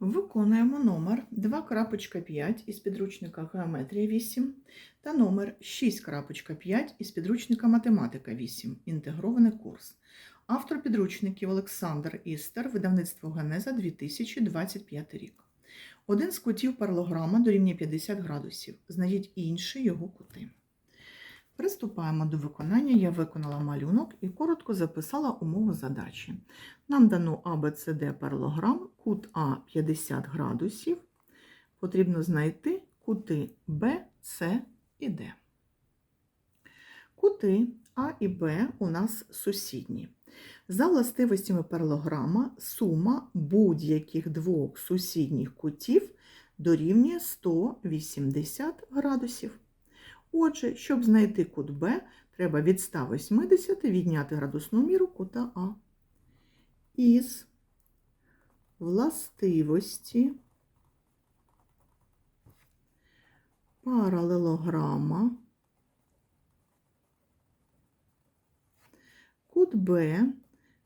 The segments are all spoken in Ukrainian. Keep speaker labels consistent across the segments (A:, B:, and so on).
A: Виконуємо номер 2.5 із підручника Геометрія 8 та номер 6.5 із підручника Математика 8. Інтегрований курс. Автор підручників Олександр Істер, видавництво Генеза 2025 рік. Один з кутів паралограма дорівнює 50 градусів. Знайдіть інші його кути. Приступаємо до виконання. Я виконала малюнок і коротко записала умову задачі. Нам дано ABCD паралограм, кут А 50 градусів. Потрібно знайти кути Б, С і Д. Кути А і Б у нас сусідні. За властивостями паралограма сума будь-яких двох сусідніх кутів дорівнює 180 градусів. Отже, щоб знайти кут Б, треба від 180 відняти градусну міру кута А. Із властивості паралелограма кут Б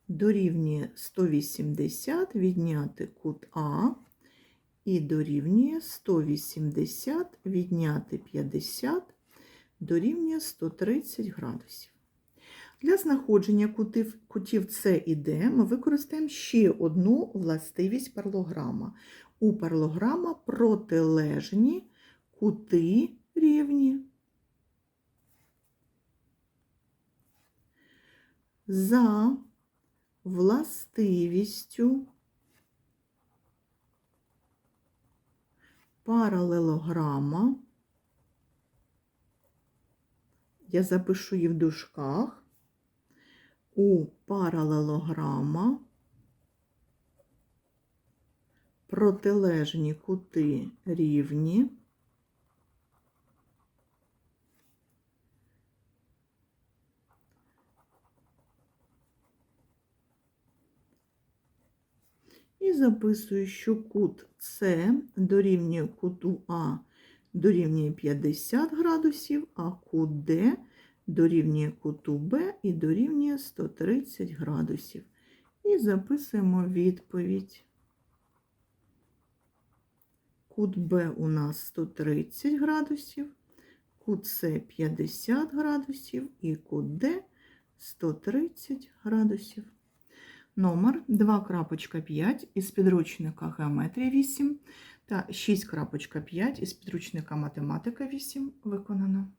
A: дорівнює 180 відняти кут А і дорівнює 180 відняти 50 дорівнює 130 градусів. Для знаходження кутів, кутів С і Д ми використаємо ще одну властивість паралограма. У паралограма протилежні кути рівні. За властивістю паралелограма я запишу її в дужках. У паралелограма протилежні кути рівні. І записую, що кут С дорівнює куту А дорівнює 50 градусів, а кут Д дорівнює куту Б і дорівнює 130 градусів. І записуємо відповідь. Кут Б у нас 130 градусів, кут С 50 градусів і кут Д 130 градусів. Номер 2.5 із підручника Геометрія 8 та 6.5 із підручника Математика 8 виконано.